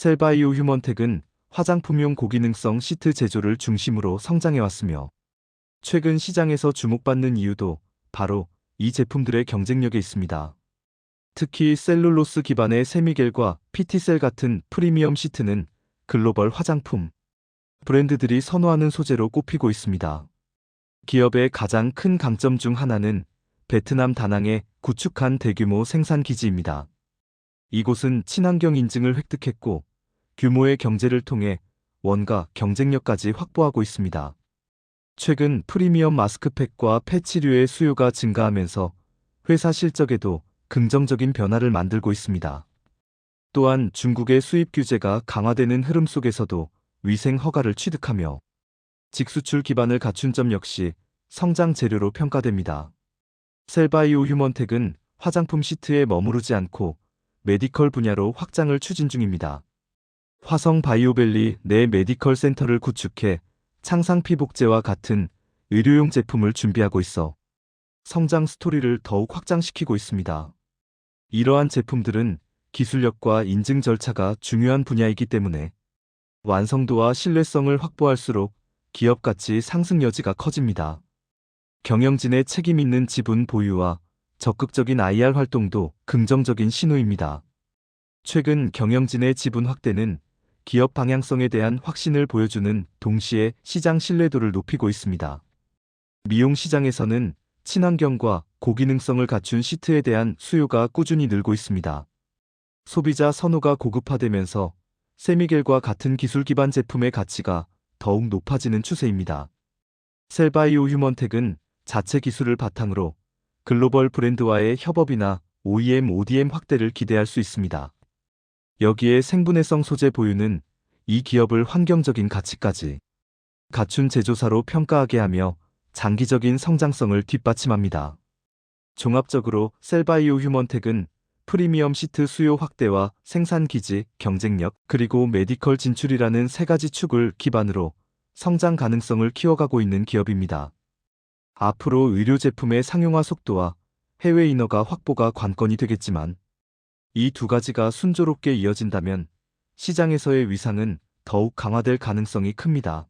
셀바이오 휴먼텍은 화장품용 고기능성 시트 제조를 중심으로 성장해왔으며 최근 시장에서 주목받는 이유도 바로 이 제품들의 경쟁력에 있습니다. 특히 셀룰로스 기반의 세미겔과 피티셀 같은 프리미엄 시트는 글로벌 화장품 브랜드들이 선호하는 소재로 꼽히고 있습니다. 기업의 가장 큰 강점 중 하나는 베트남 다낭의 구축한 대규모 생산 기지입니다. 이곳은 친환경 인증을 획득했고 규모의 경제를 통해 원가 경쟁력까지 확보하고 있습니다. 최근 프리미엄 마스크팩과 패치류의 수요가 증가하면서 회사 실적에도 긍정적인 변화를 만들고 있습니다. 또한 중국의 수입 규제가 강화되는 흐름 속에서도 위생 허가를 취득하며 직수출 기반을 갖춘 점 역시 성장 재료로 평가됩니다. 셀바이오 휴먼텍은 화장품 시트에 머무르지 않고 메디컬 분야로 확장을 추진 중입니다. 화성 바이오밸리 내 메디컬 센터를 구축해 창상 피복제와 같은 의료용 제품을 준비하고 있어 성장 스토리를 더욱 확장시키고 있습니다. 이러한 제품들은 기술력과 인증 절차가 중요한 분야이기 때문에 완성도와 신뢰성을 확보할수록 기업 가치 상승 여지가 커집니다. 경영진의 책임 있는 지분 보유와 적극적인 IR 활동도 긍정적인 신호입니다. 최근 경영진의 지분 확대는 기업 방향성에 대한 확신을 보여주는 동시에 시장 신뢰도를 높이고 있습니다. 미용 시장에서는 친환경과 고기능성을 갖춘 시트에 대한 수요가 꾸준히 늘고 있습니다. 소비자 선호가 고급화되면서 세미겔과 같은 기술 기반 제품의 가치가 더욱 높아지는 추세입니다. 셀바이오 휴먼텍은 자체 기술을 바탕으로 글로벌 브랜드와의 협업이나 OEM, ODM 확대를 기대할 수 있습니다. 여기에 생분해성 소재 보유는 이 기업을 환경적인 가치까지 갖춘 제조사로 평가하게 하며 장기적인 성장성을 뒷받침합니다. 종합적으로 셀바이오 휴먼텍은 프리미엄 시트 수요 확대와 생산 기지, 경쟁력, 그리고 메디컬 진출이라는 세 가지 축을 기반으로 성장 가능성을 키워가고 있는 기업입니다. 앞으로 의료 제품의 상용화 속도와 해외 인허가 확보가 관건이 되겠지만 이 두 가지가 순조롭게 이어진다면 시장에서의 위상은 더욱 강화될 가능성이 큽니다.